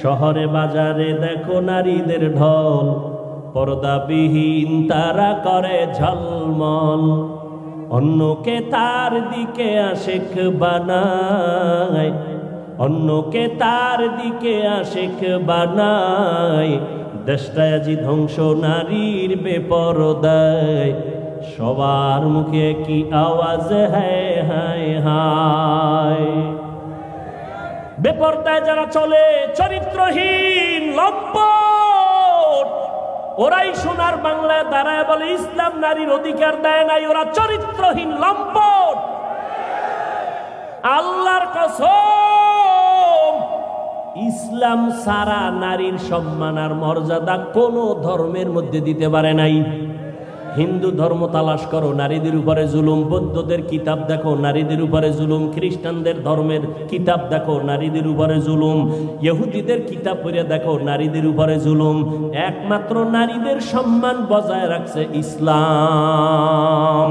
শহরে বাজারে দেখো নারীদের ঢল, পর্দাবিহীন তারা করে ঝলমল। অন্যকে তার দিকে আশেক বানায়, অন্যকে তার দিকে আশেক বানায়। দেশটায় আজি ধ্বংস, নারীর বেপরদায়। সবার মুখে কি আওয়াজ হ্যায় হায় হায়। বেপরদায় যারা চলে, চরিত্রহীন, লম্পট, ওরাই সোনার বাংলায় দাঁড়ায় বলে, ইসলাম নারীর অধিকার দেয় নাই, ওরা চরিত্রহীন, লম্পট। আল্লাহর কসম, ইসলাম সারা নারীর সম্মান আর মর্যাদা কোন ধর্মের মধ্যে দিতে পারে নাই। হিন্দু ধর্ম তালাশ করো, নারীদের উপরে জুলুম, বৌদ্ধদের কিতাব দেখো, নারীদের উপরে জুলুম, খ্রিস্টানদের ধর্মের কিতাব দেখো, নারীদের উপরে জুলুম, ইহুদিদের কিতাব পড়ে দেখো, নারীদের উপরে জুলুম। একমাত্র নারীদের সম্মান বজায় রাখছে ইসলাম।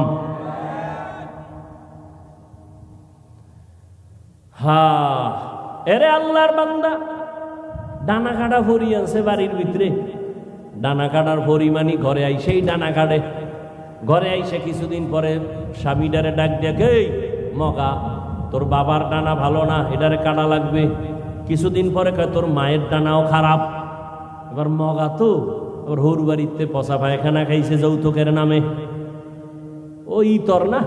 হা, এরে আল্লাহর বান্দা ডানা কাটা ভরি আছে বাড়ির ভিতরে। ডানা কাটার পরিমাণই ঘরে আই সেই ডানা কাটে ঘরে আইসে কিছুদিন পরে স্বামীটারে ডাক দেখে মগা, তোর বাবার ডানা ভালো না এটারে কাটা লাগবে। কিছুদিন পরে কয়, তোর মায়ের ডানাও খারাপ। এবার মগা তো, এবার হৌর বাড়িতে পচা পায়খানা খাইছে যৌতুকের নামে। ওই তোর না,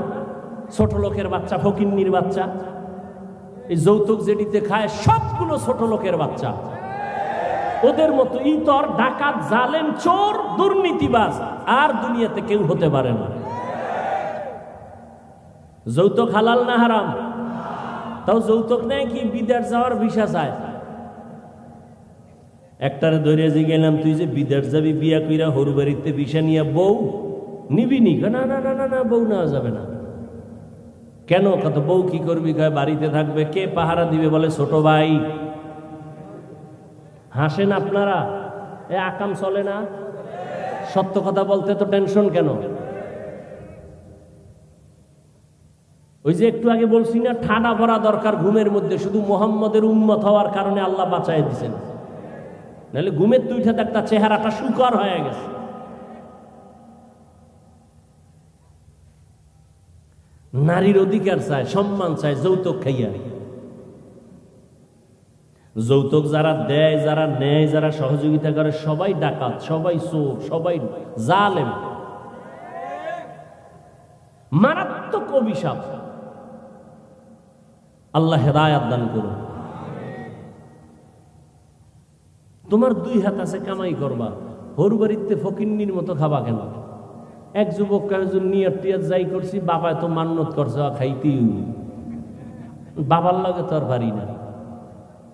ছোট লোকের বাচ্চা, ফকিন্নির বাচ্চা। এই যৌতুক যেটিতে খায়, সবগুলো ছোট লোকের বাচ্চা। ওদের মতো ইতর, ডাকাত, জালেম, চোর, দুর্নীতিবাজ আর দুনিয়াতে কেউ হতে পারে না। যৌতুক হালাল না হারাম? তাও যৌতুক নেয় কি? বিদেশ যাওয়ার ভিসা চায়। একটারে ধরে যে গেলাম তুই যে বিদেশ যাবি বিয়া কইরা হরু বাড়িতে ভিসা নিয়ে বউ নিবি নি? না না না না না, বউ নেওয়া যাবে না। কেন? কত বউ কি করবি? বাড়িতে থাকবে। কে পাহারা দিবে? বলে, ছোট ভাই। হাসেন আপনারা? এ আকাম চলে না? সত্য কথা বলতে তো টেনশন কেন? ওই যে একটু আগে বলছি না ঠাডা ভরা দরকার ঘুমের মধ্যে, শুধু মোহাম্মদের উন্মত হওয়ার কারণে আল্লাহ বাঁচাই দিছেন নাহলে ঘুমের দুইটা একটা চেহারাটা সুকর হয়ে গেছে। নারীর অধিকার চায়, সম্মান চায়, যৌতুক খাইয়া। যৌতুক যারা দেয়, যারা নেয়, যারা সহযোগিতা করে, সবাই ডাকাত, সবাই চোর, সবাই জালেম। মারাত্মক অভিশাপ। আল্লাহ হেদায়াত দান করুন। তোমার দুই হাত আছে, কামাই করবা। হরু বাড়িতে ফকিন্নির মতো খাবা কেন? এক যুবক কয়েকজন নিয়ার টিয়ার যাই করছি বাবায় তো মান্নত করছে, খাইতেই বাবার লাগে তো আর পারি না।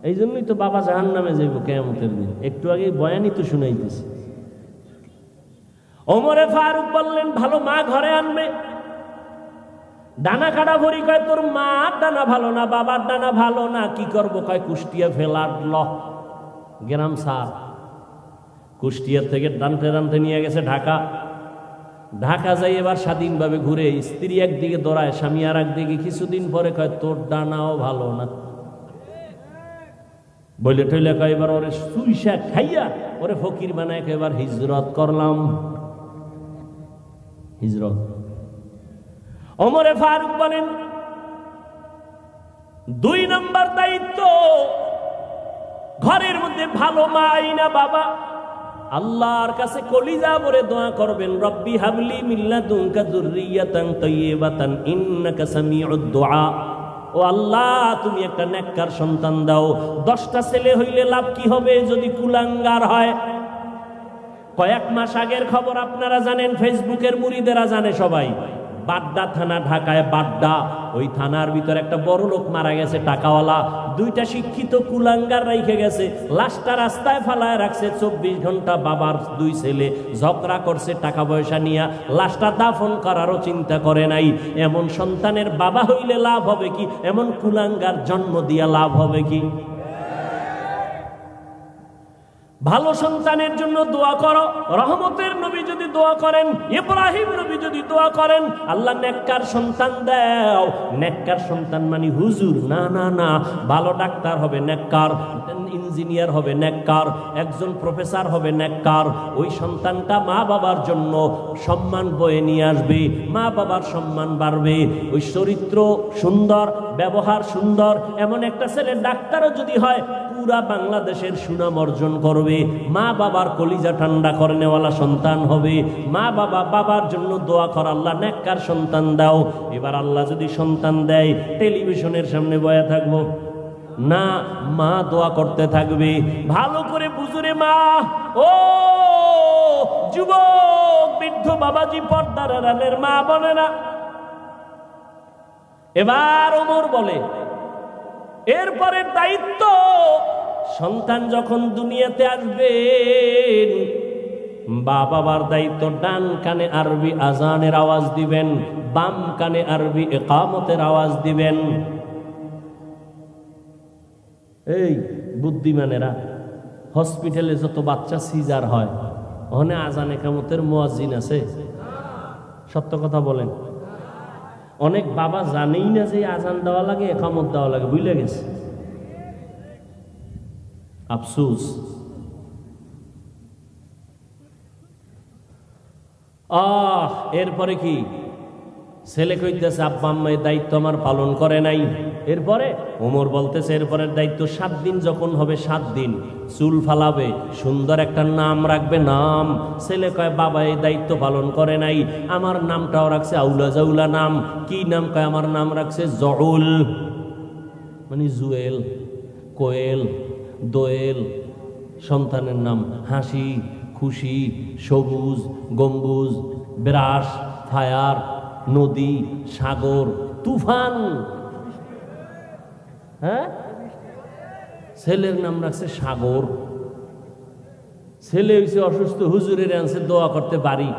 এই জন্যই তো বাবা জাহান নামে যাইব কেমতের দিন। একটু আগে বয়ানই তো শুনাইতেছি। ওমরে ফারুক বললেন, ভালো মা ঘরে আনবে। ডানা কাটা ভরি কয়, তোর মার ডানা ভালো না, বাবার ডানা ভালো না। কি করব? কয়, কুষ্টিয়া ফেলার ল। গ্রাম সার। কুষ্টিয়ার থেকে ডানতে ডানতে নিয়ে গেছে ঢাকা। ঢাকা যাই এবার স্বাধীনভাবে ঘুরে, স্ত্রী একদিকে দৌড়ায়, স্বামী আর একদিকে কিছুদিন পরে কয়, তোর ডানাও ভালো না। বলে টইলে কয়, এবার ওরে সুইসা খাইয়া ওরে ফকির বানায় কয়, এবার হিজরত করলাম। হিজরত। অমরে ফারুক বলেন, দুই নম্বর দায়িত্ব, ঘরের মধ্যে ভালো মা না বাবা। আল্লাহর কাছে কলিজা বলে দোয়া করবেন, রব্বি হাবলি মিল্লাদুনকা যুররিয়াতান তাইয়্যিবাতান ইন্নাকা সামিউদ দুআ ও আল্লাহ, তুমি একটা নেককার সন্তান দাও। দশটা ছেলে হইলে লাভ কি হবে যদি কুলাঙ্গার হয়? কয়েক মাস আগের খবর আপনারা জানেন, ফেসবুকের মুড়িদেরা জানে সবাই। বাড্ডা থানা ঢাকায় বাড্ডা। ওই থানার ভিতর একটা বড় লোক মারা গেছে, টাকাওয়ালা। দুইটা শিক্ষিত কুলাঙ্গার রেখে গেছে। লাশটা রাস্তায় ফালায় রাখছে। চব্বিশ ঘণ্টা বাবার দুই ছেলে ঝগড়া করছে টাকা পয়সা নিয়ে। লাশটা দাফন করারও চিন্তা করে নাই। এমন সন্তানের বাবা হইলে লাভ হবে কি? এমন কুলাঙ্গার জন্ম দিয়া লাভ হবে কি? ভালো সন্তানের জন্য দোয়া করো। রহমতের নবী যদি দোয়া করেন, ইব্রাহিম নবী যদি দোয়া করেন, আল্লাহ নেককার সন্তান দাও। নেককার সন্তান মানে হুজুর। না না না, ভালো ডাক্তার হবে নেককার, ইঞ্জিনিয়ার হবে নেককার, একজন প্রফেসর হবে নেককার। ওই সন্তানটা মা বাবার জন্য সম্মান বয়ে নিয়ে আসবে, মা বাবার সম্মান বাড়বে। ওই চরিত্র সুন্দর, ব্যবহার সুন্দর, এমন একটা ছেলে ডাক্তারও যদি হয় পুরা বাংলাদেশের সুনাম অর্জন করবে। মা বাবার কলিজা ঠান্ডা করে নেওয়ালা সন্তান হবে। মা বাবা, বাবার জন্য দোয়া কর, আল্লাহ নেককার সন্তান দাও। এবার আল্লাহ যদি সন্তান দেয়, টেলিভিশনের সামনে বয়া থাকব। না, মা দোয়া করতে থাকবে। ভালো করে বুঝুরে মা। ও যুবক, বৃদ্ধ বাবাজি পর্দার রানের মা বলে না। এবার ওমর বলে এরপরের দায়িত্ব, সন্তান যখন দুনিয়াতে আসবেন বাবার দায়িত্ব ডান কানে আরবি আজানের আওয়াজ দিবেন, বাম কানে আরবি একামতের আওয়াজ দিবেন। এই বুদ্ধিমানেরা, হসপিটালে যত বাচ্চা সিজার হয়, ওখানে আজান একামতের মোয়াজিন আছে। সত্য কথা বলেন। অনেক বাবা জানেই না যে আজান দেওয়া লাগে, একামত দেওয়া লাগে বুঝলে গেছে। আফসুস। আহ, এরপরে কি? ছেলে কইতেছে, আব্বা আম্মা এই দায়িত্ব আমার পালন করে নাই। এরপরে ওমর বলতেছে, এরপরের দায়িত্ব সাত দিন যখন হবে, সাত দিন। চুল ফালাবে, সুন্দর একটা নাম রাখবে, নাম। ছেলে কয়, বাবা, এই দায়িত্ব পালন করে নাই। আমার নামটাও রাখছে আউলা জাউলা নাম। কি নাম কয়, আমার নাম রাখছে জউল। মানে জুয়েল, কোয়েল, দোয়েল, সন্তানের নাম হাসি, খুশি, সবুজ, গম্বুজ ব্রাস ফায়ার, নদী, সাগর, তুফান। হ্যাঁ? ছেলের নাম রাখছে সাগর। ছেলে হয়েছে অসুস্থ, হুজুরের আনছে দোয়া করতে পারি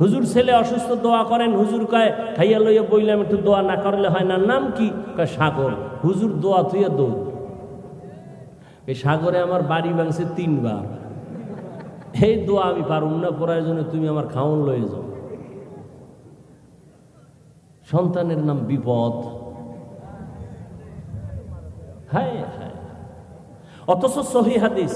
হুজুর ছেলে অসুস্থ, দোয়া করেন, হুজুর কয়, খাইয়া লইয়া বইলাম, একটু দোয়া না করলে হয় না। নাম কি? কয়, সাগর। হুজুর দোয়া তুইয়া দৌড়। এই সাগরে আমার বাড়ি ভাঙছে তিনবার। এই দোয়া আমি পারুম না প্রয়োজনে তুমি আমার খাওন লয়ে যাও। সন্তানের নাম বিপদ। হায় হায়। অথচ সহি হাদিস,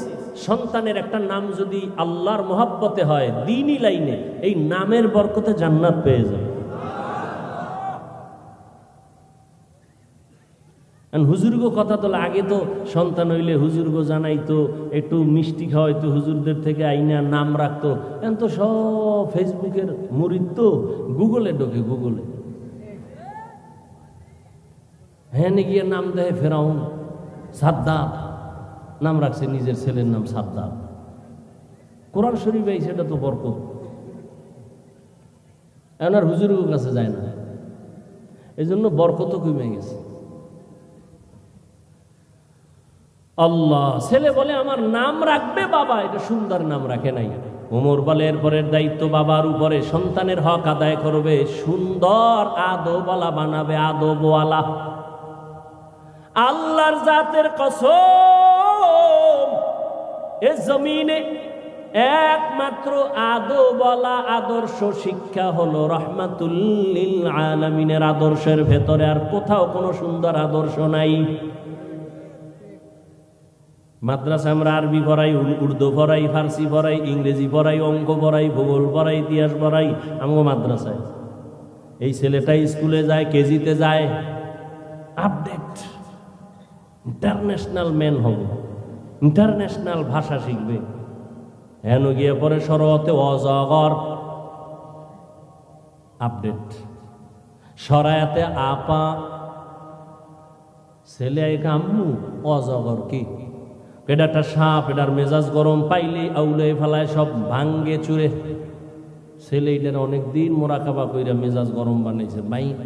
সন্তানের একটা নাম যদি আল্লাহর মহাব্বতে হয়, দিনই লাইনে, এই নামের বরকতে জান্নাত পেয়ে যায় হুজুরগো কথা তো আগে তো সন্তান হইলে হুজুরগো জানাইতো, একটু মিষ্টি খাওয়াইতো, হুজুরদের থেকে আইনা নাম রাখতো। এখন তো সব ফেসবুকের মুরিদ তো, গুগলে ঢোকে, গুগলে। হ্যাঁ গিয়ে নাম দেয় ফেরাউন? সাদ্দাত। নাম রাখছে নিজের ছেলের নাম সাদ্দাত। কোরআন শরীফ এই সেটা তো বরকত। এনার হুজুরের কাছে যায় না। এই জন্য বরকত কমে গেছে। আল্লাহ, ছেলে বলে আমার নাম রাখবে বাবা, এটা সুন্দর নাম রাখে নাই। ওমর বলে এরপরের দায়িত্ব বাবার উপরে, সন্তানের হক আদায় করবে, সুন্দর আদবওয়ালা বানাবে, আদবওয়ালা। আল্লাহর জাতের কসম, এ জমিনে একমাত্র আদবওয়ালা আদর্শ শিক্ষা হলো রহমাতুল্লিল আলমিনের আদর্শের ভেতরে, আর কোথাও কোনো সুন্দর আদর্শ নাই। মাদ্রাসা আমরা আরবি পড়াই উর্দু পড়াই, ফার্সি পড়াই, ইংরেজি পড়াই, অঙ্ক পড়াই, ভূগোল পড়াই, ইতিহাস পড়াই, আমগো মাদ্রাসায়। এই ছেলেটা স্কুলে যায়, কেজিতে যায়। আপডেট। ইন্টারন্যাশনাল ম্যান হবে। ইন্টারন্যাশনাল ভাষা শিখবে। হেন গিয়ে পরে সরতে অজগর। আপডেট সরায়াতে আপা। ছেলে এক আম্মু, অজগর কি? এটাটা সাপ এটার মেজাজ গরম, পাইলে আউলে ফেলায় সব ভাঙ্গে চুরে। ছেলে এটার অনেকদিন মোরাকাবা কইরা মেজাজ গরম বানাইছে।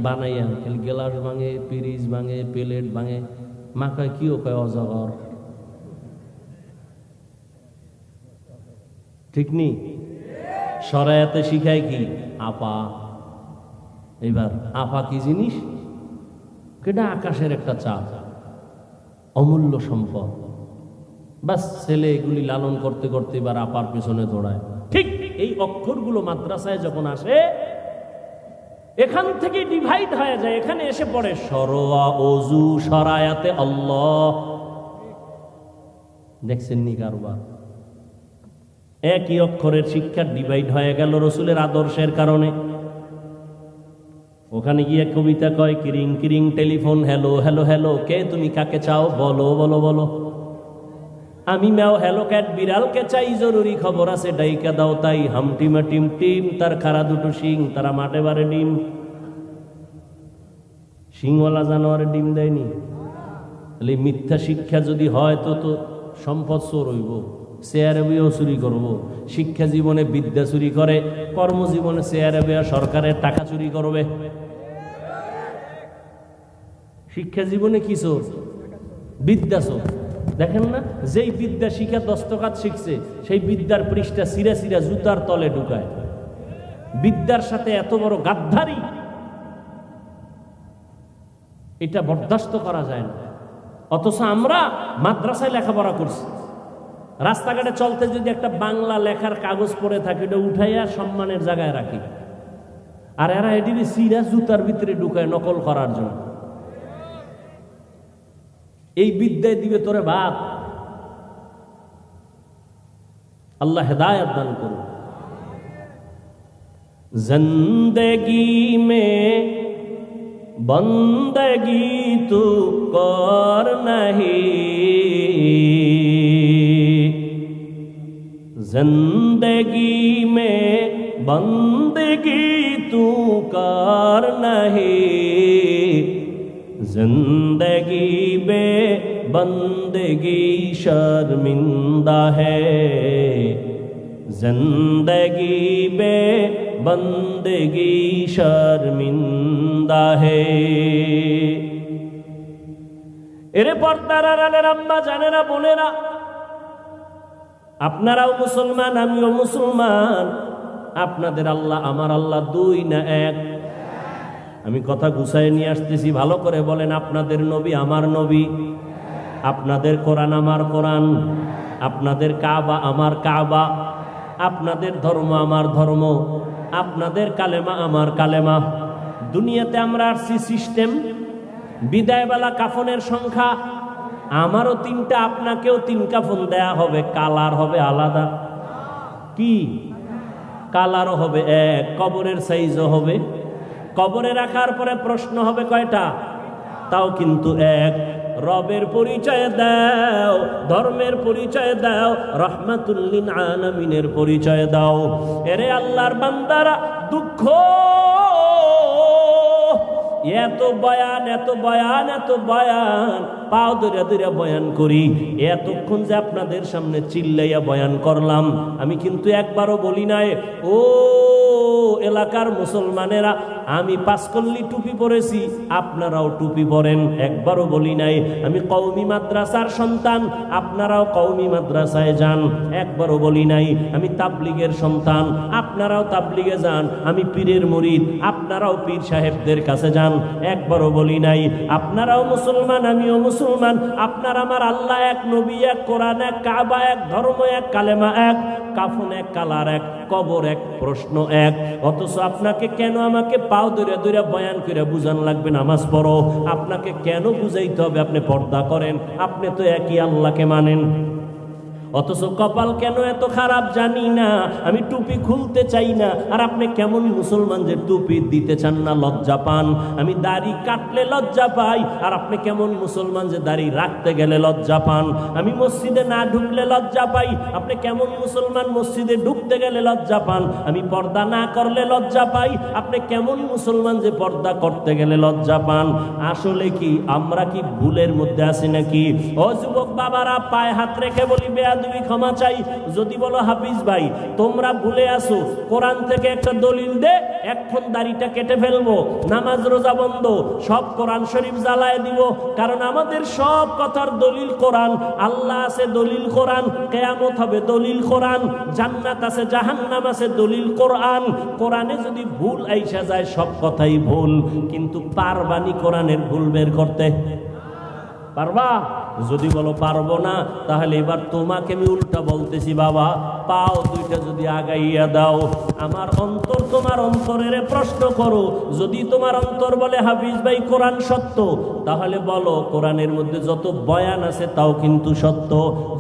বানাইয়া গেলাস ভাঙে পিরিজ ভাঙে, প্লেট ভাঙে। মা কয় কিও কয় অজগর ঠিক নি সরায়াতে শিখায় কি আপা এবার আপা কি জিনিস কেটা আকাশের একটা চাঁদ অমূল্য সম্পদ বাস ছেলে এগুলি লালন করতে করতে এবার আপার পেছনে দৌড়ায় ঠিক এই অক্ষরগুলো মাদ্রাসায় যখন আসে এখান থেকে ডিভাইড হয়ে যায়, এখানে এসে পড়ে। সরোয়া অজু সরায়াতে আল্লাহ। দেখছেন নি কারবার? একই অক্ষরের শিক্ষা ডিভাইড হয়ে গেল রসুলের আদর্শের কারণে। ওখানে গিয়ে কবিতা কয়, কিরিং কিরিং, টেলিফোন, হ্যালো হ্যালো হ্যালো, কে তুমি, কাকে চাও? বলো বলো বলো। আমি ম্যাও হ্যালো ক্যাট বিড়ালকে চাই, জরুরি খবর আছে, ডাইকা দাও তাই। হামটিমা টিম টিম তার খারা দুটো শিং, তারা মাঠে বারে ডিম। শিংওয়ালা জানোয়ারে ডিম দেয়নি। তাহলে মিথ্যা শিক্ষা যদি হয়, তো তো সম্পদ চোর হইব চেয়ারে বইও চুরি করব। শিক্ষা জীবনে বিদ্যা চুরি করে, কর্মজীবনে চেয়ারে বইয়া সরকারের টাকা চুরি করবে। শিক্ষা জীবনে কি চোর? বিদ্যা চোর। দেখেন না? যেই বিদ্যা শিখা দস্তকাত শিখছে, সেই বিদ্যার পৃষ্ঠা সিরা সিরা জুতার তলে ঢুকায়। বিদ্যার সাথে এত বড় গাদ্ধারি এটা বরদাস্ত করা যায় না। অথচ আমরা মাদ্রাসায় লেখাপড়া করছি। রাস্তাঘাটে চলতে যদি একটা বাংলা লেখার কাগজ পড়ে থাকে এটা উঠাইয়া সম্মানের জায়গায় রাখি। আর এরা এটি সিরা জুতার ভিতরে ঢুকায় নকল করার জন্য। এই বিদ্যায় দিবে তোরে বাদ আল্লাহ হেদায়ত দান করুন জিন্দগি মে বন্দগি তু কর नहीं जिंदगी में बंदगी तू कर नहीं जिंदगी बे बंदगी शर्मिंदा है जिंदगी बे बंदगी शर्मिंदा है এরে পর্দার আড়ালের আম্মা জানে না বোনেরা আপনারাও মুসলমান আমিও মুসলমান আপনাদের আল্লাহ আমার আল্লাহ দুই না এক আমি কথা গুছাই নিয়ে আসতেছি, ভালো করে বলেন, আপনাদের নবী আমার নবী, আপনাদের কোরআন আমার কোরআন, আপনাদের কাবা আমার কাবা, আপনাদের ধর্ম আমার ধর্ম, আপনাদের কালেমা আমার কালেমা। দুনিয়াতে আমরা আসছি সিস্টেম, বিদায়বেলা কাফনের সংখ্যা, আমারও তিনটা, আপনাকেও তিন কাফন দেয়া হবে, কালার হবে আলাদা। কি? কালারও হবে এক, কবরের সাইজও হবে। কবরে রাখার পরে প্রশ্ন হবে কয়টা? তাও কিন্তু এক। রবের পরিচয় দাও, ধর্মের পরিচয় দাও রহমাতুল্লিন আলামিনের পরিচয় দাও। এরে আল্লাহর বান্দারা, দুঃখ! এত বয়ান এত বয়ান এত বয়ান। পাও ধরে ধরে বয়ান করি। এতক্ষণ যে আপনাদের সামনে চিল্লাইয়া বয়ান করলাম, আমি কিন্তু একবারও বলি নাই। ও এলাকার মুসলমানেরা, আমি পাঁচকল্লি টুপি পরেছি, আপনারাও টুপি পরেন, একবারও বলি নাই, আমি কৌমি মাদ্রাসার সন্তান, আপনারাও কৌমি মাদ্রাসায় যান, একবারও বলি নাই, আমি তাবলিগের সন্তান, আপনারাও তাবলিগে যান, আমি পীরের মুরিদ, আপনারাও পীর সাহেবদের কাছে যান, একবারও বলি নাই, আপনারাও মুসলমান, আমিও মুসলমান, আপনার আমার আল্লাহ এক নবী, এক কোরআন, এক কাবা, এক ধর্ম, এক কালেমা, এক, কাফন, এক কালার, এক কবর, এক প্রশ্ন, এক, অথচ আপনাকে কেন আমাকে পাও ধরে ধরে বয়ান করে বুঝান লাগবে? নামাজ পড়ো। আপনাকে কেন বুঝাইতে হবে? আপনি পর্দা করেন। আপনি তো একই আল্লাহকে মানেন। অথচ কপাল কেন এত খারাপ জানি না। আমি টুপি খুলতে চাই না। আর আপনি কেমন মুসলমান যে টুপি দিতে চান না, লজ্জা পান। আমি দাড়ি কাটলে লজ্জা পাই। আর আপনি কেমন মুসলমান যে দাড়ি রাখতে গেলে লজ্জা পান। আমি মসজিদে না ঢুকলে লজ্জা পাই। আপনি কেমন মুসলমান মসজিদে ঢুকতে গেলে লজ্জা পান। আমি পর্দা না করলে লজ্জা পাই। আপনি কেমন মুসলমান যে পর্দা করতে গেলে লজ্জা পান। আসলে কি, আমরা কি ভুলের মধ্যে আছি নাকি? ও যুবক বাবারা, পায়ে হাত রেখে বলি বেয়া তুমি ক্ষমা চাই। যদি বলো, হাফিজ ভাই, তোমরা ভুলে আসো কোরআন থেকে একটা দলিল দে, এখন দাড়িটা কেটে ফেলব, নামাজ রোজা বন্ধ, সব কোরআন শরীফ জ্বালায় দিব। কারণ আমাদের সব কথার দলিল কোরআন, আল্লাহ আছে দলিল কোরআন, কেয়ামত হবে দলিল কোরআন, জান্নাত আছে, জাহান্নাম আছে দলিল কোরআন। কোরআনে যদি ভুল আইসা যায়, সব কথাই ভুল, কিন্তু পারবানি কোরআনের ভুল বের করতে পারবা? যদি বলো পারব না, তাহলে এবার তোমাকে আমি উল্টা বলতেছি, বাবা। পাও দুইটা যদি আগাইয়া দাও। আমার অন্তর, তোমার অন্তরের প্রশ্ন করো। যদি তোমার অন্তর বলে, হাফিজ ভাই, কোরআন সত্য, তাহলে বলো, কোরআনের মধ্যে যত বয়ান আছে তাও কিন্তু সত্য।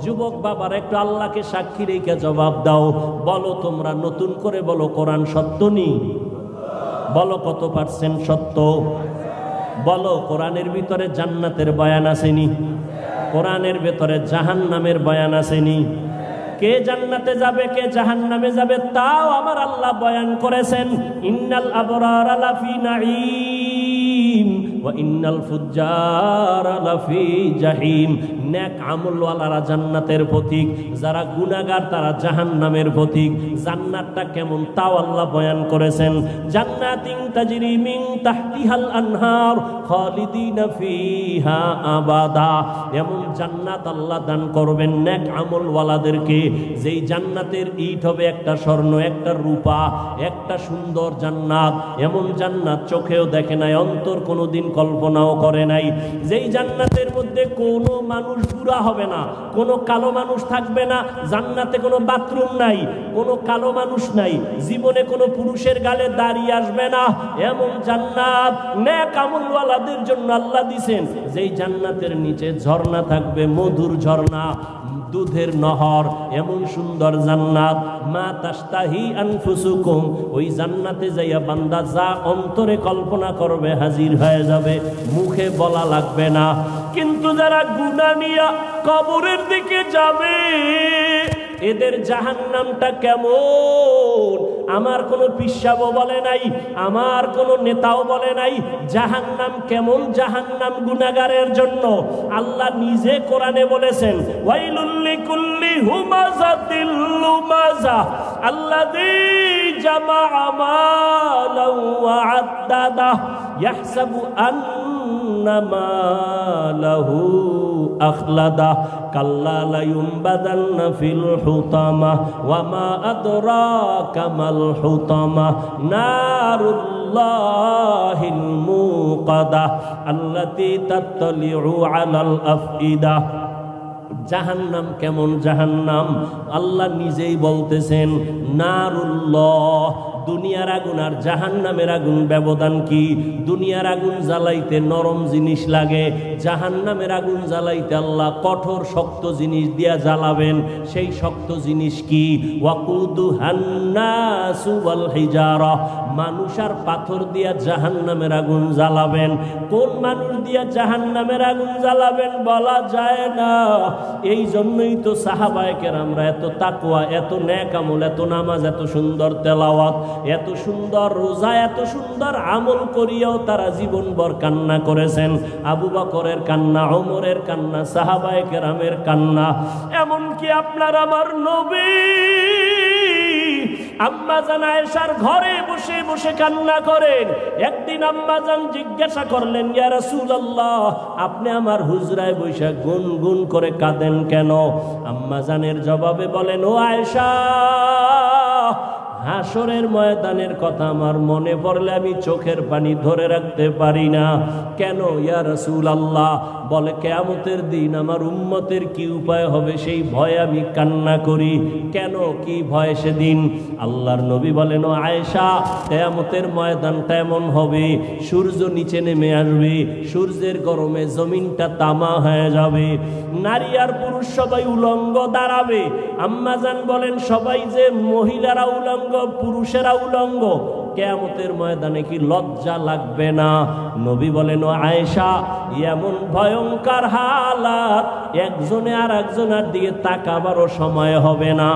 যুবক বাবার একটু আল্লাহকে সাক্ষী রেখে জবাব দাও। বলো, তোমরা নতুন করে বলো, কোরআন সত্য নি? বলো, কত পার্সেন্ট সত্য? বলো, কোরআনের ভিতরে জান্নাতের বয়ান আসেনি কোরআনের ভেতরে জাহান নামের বয়ান আসেনি। কে জান্নাতে যাবে, কে জাহান নামে যাবে, তাও আমার আল্লাহ বয়ান করেছেন, ইন্নাল আবরার আলাফি ওয়া ইন্নাল ফুজ্জার লাফি জাহিম। নেক আমলওয়ালারা জান্নাতের প্রতীক, যারা গুনাহগার তারা জাহান্নামের প্রতীক। জান্নাতটা কেমন তাও আল্লাহ বয়ান করেছেন। জান্নাতিন তাজরি মিন তাহতিহাল আনহার খালিদিনা ফিহা আবাদা। এমন জান্নাত আল্লাহ দান করবেন নেক আমলওয়ালাদেরকে। যেই জান্নাতের ইট হবে একটা স্বর্ণ, একটা রূপা, একটা সুন্দর জান্নাত। এমন জান্নাত চোখেও দেখে নাই, অন্তর কোনোদিন কল্পনাও করে নাই। যেই জান্নাতের মধ্যে কোনো মানুষ বুড়া হবে না, কোনো কালো মানুষ থাকবে না, জান্নাতে কোনো বাথরুম নাই, কোনো কালো মানুষ নাই, জীবনে কোনো পুরুষের গালে দাঁড়িয়ে আসবে না, এমন জান্নাত আমলওয়ালাদের জন্য আল্লাহ দিছেন। যেই জান্নাতের নিচে ঝর্ণা থাকবে, মধুর ঝর্ণা দুধের নহর, এমন সুন্দর জান্নাত। মা তাস্তাহি আনফুসুকুম, ওই জান্নাতে যাইয়া বান্দা যা অন্তরে কল্পনা করবে হাজির হয়ে যাবে, মুখে বলা লাগবে না। কিন্তু যারা গুণা নিয়া কবরের দিকে যাবে এদের জাহান্নামটা কেমন? আমার কোনো পিসাবও বলে নাই, আমার কোনো নেতাও বলে নাই। জাহান্নাম কেমন জাহান্নাম গুনাগারের জন্য? আল্লাহ নিজে কোরআনে বলেছেন ওয়াইলুল্লি কুল্লি হুমাজাতিল লুমাজা, আল্লাযী জামা মালাও ওয়া আদ্দাদা, ইয়াহসাবু আন্না মালাহু। আখলাদা কাল্লা লায়ুমবাদান্না ফিল হুতামা ওয়া মা আদরাকা মাল হুতামা নারুল্লাহিল মুকাদা আল্লাতী তাত্তালিউ আলাল আফইদা জাহান্নাম কেমন জাহান্নাম আল্লাহ নিজেই বলতেছেন নারুল্লাহ দুনিয়ার আগুন আর জাহান্নামের আগুন ব্যবধান কি? দুনিয়ার আগুন জ্বালাইতে নরম জিনিস লাগে, জাহান্নামের আগুন জ্বালাইতে আল্লাহ কঠোর শক্ত জিনিস দিয়া জ্বালাবেন। সেই শক্ত জিনিস কি? মানুষ আর পাথর দিয়া জাহান্নামের আগুন জ্বালাবেন। কোন মানুষ দিয়া জাহান্নামের আগুন জ্বালাবেন বলা যায় না। এই জন্যই তো সাহাবায়কের আমরা এত তাকুয়া এত ন্যাক আমল এত নামাজ, এত সুন্দর তেলাওয়াত। এত সুন্দর রোজা, এত সুন্দর আমল করিয়াও তারা জীবনভর কান্না করেছেন। আবু বকরের কান্না, ওমরের কান্না, সাহাবায়ে কেরামের কান্না। এমনকি আপনার আমার নবী আম্মাজান আয়েশার ঘরে বসে বসে কান্না করেন। একদিন আম্মাজান জিজ্ঞাসা করলেন, ইয়া আপনি আমার হুজরায় বৈশা গুন গুন করে কাঁদেন কেন? আম্মাজানের জবাবে বলেন, ও আয়েশা হাসরের ময়দানের কথা আমার মনে পড়লে আমি চোখের পানি ধরে রাখতে পারি না। কেন ইয়া রসুল আল্লাহ বলে, কেয়ামতের দিন আমার উম্মতের কি উপায় হবে সেই ভয়ে আমি কান্না করি। কেন? কি ভয় সেদিন? আল্লাহর নবী বলেন আয়েশা, কেয়ামতের ময়দানটা এমন হবে, সূর্য নিচে নেমে আসবে, সূর্যের গরমে জমিনটা তামা হয়ে যাবে, নারী আর পুরুষ সবাই উলঙ্গ দাঁড়াবে। আম্মাজান বলেন, সবাই যে মহিলারা উলঙ্গ পুরুষেরা উলঙ্গ। কেয়ামতের ময়দানে কি লজ্জা লাগবে না? নবী বলেন আয়েশা, এমন ভয়ঙ্কর হালাত, একজনে আর একজনের দিকে তাকাবারও সময় হবে না।